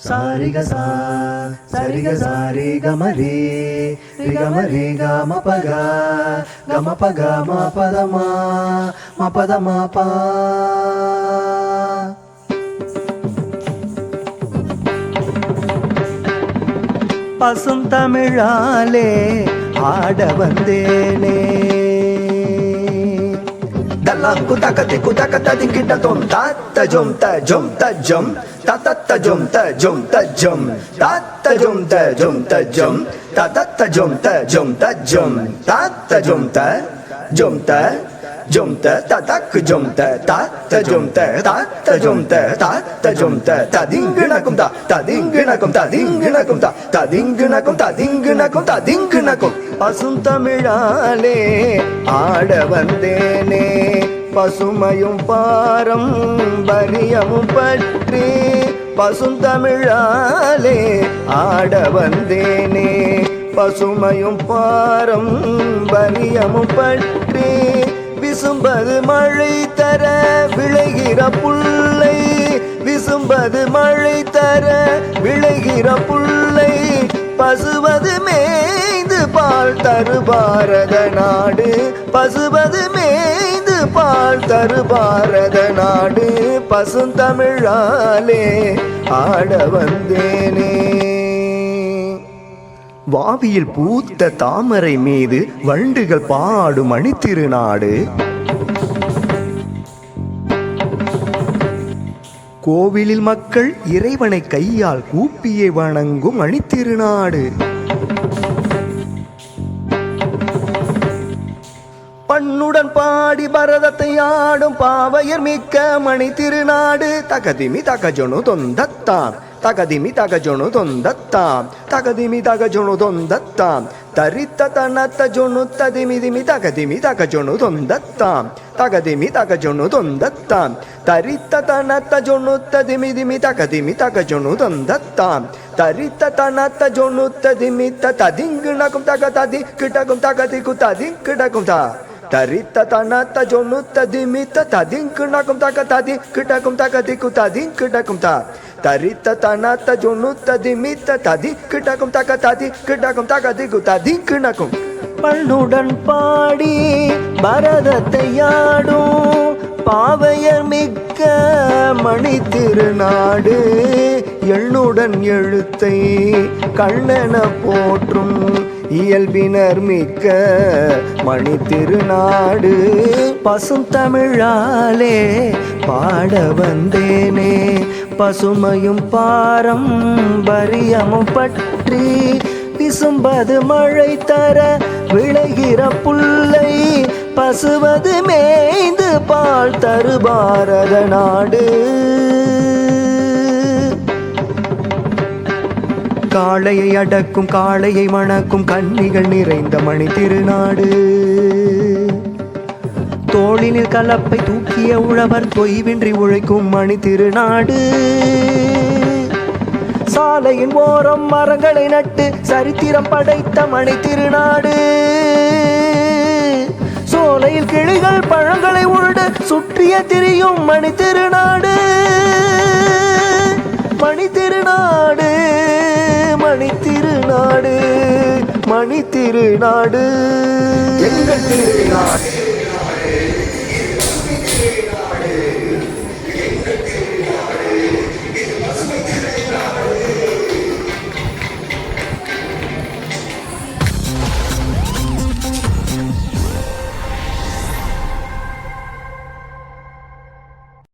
సారిగ సా సరిగ సారి గమరి రిగమరి గమ పగ గమ పగ మా పదమా మా పదమా పా பசுந்தமிழாலே ஆட வந்தேனே Dalang kuta kati kuta kata di kita tom ta ta jom ta jom ta jom ta ta ta jom ta jom ta jom ta ta jom ta jom ta jom ta ta ta jom ta jom ta jom ta ta jom ta jom ta jom ta ta ta ku jom ta ta ta jom ta ta ta jom ta ta ta jom ta ta dingna kum ta ta dingna kum ta dingna kum ta ta dingna kum ta dingna kum ta dingna kum பசுந்தமிழாலே ஆட வந்தேனே பசுமையும் பாரம் பரியமும் பற்றி பசுந்தமிழாலே ஆட வந்தேனே. பசுமையும் பாரம் பரியமும் பற்றி விசும்பது மழை தர விளைகிற புல்லை. விசும்பது மழை தர விளைகிற புல்லை. பசுவது மேய்ந்து பால் தரு பாரத நாடு. பசுவது மேய்ந்து பால் தரு பாரத நாடு பசுந்தமிழாலே ஆட வந்தேனே. வாவியில் பூத்த தாமரை மீது வண்டுகள் பாடும் அணித்திருநாடு கோவிலில் மக்கள் இறைவனை கையால் கூப்பியே வணங்கும் அணித்திருநாடு பண்ணுடன் பாடி பரதத்தை ஆடும் பாவையர் மிக்க மணி திருநாடு. தகதிமி தகஜொணு தொந்தத்தாம். தகதிமி தகஜொணு தொந்தத்தாம். தகதிமி தகஜொணு தொந்தத்தாம். தரித்த தனத்த ஜொனு ததிமி திமி தகதிமி தகஜொணு தொந்தத்தாம். தகதிமி தகஜொணு தொந்தத்தாம். தரித்த தனத்த ஜொனு ததிமி திமி தகதிமி தகஜொணு தொந்தத்தாம். தரித்த தனத்த ஜொணு ததிமி ததிங்குணகும் தக ததி கிட்டகும் ததி கிடக்கும் தா. தரித்த தனத்த ஜொன்னு ததிமித்த ததிங்குணகும் தக ததி கிட்டகும் தகதிகு ததிங்கிடகும் தா தரித்த தனத்த ஜொன்னு ததிமித்த ததி கிட்டகும் தக ததி கிட்டகும் தகதிகு ததிங்கிணகும் பண்ணுடன் பாடி பரதத்தை ஆடும் பாவையர் மிக்க மணி திருநாடு எண்ணுடன் எழுத்தை கண்ணென போற்றும் இயல்பினர் மிக்க மணி திருநாடு பசுந்தமிழாலே பாட வந்தேனே. பசுமையும் பாரம் பரியமும் பற்றி விசும்பது மழை தர விளைகிற புல்லை. பசுவது மேய்ந்து பால் தரு பாரத நாடு. காளையை அடக்கும் காளையை மணக்கும் கன்னிகள் நிறைந்த மணி திருநாடு. தோளினில் கலப்பை தூக்கிய உழவர் தொய்வின்றி உழைக்கும் மணி திருநாடு. சாலையின் ஓரம் மரங்களை நட்டு சரித்திரம் படைத்த மணி திருநாடு. சோலையில் கிளிகள் பழங்களை உருடு சுற்றிய திரியும் மணி திருநாடு. மணி திருநாடு. மணி திருநாடு மணி திருநாடு. எங்கள் திருநாடு.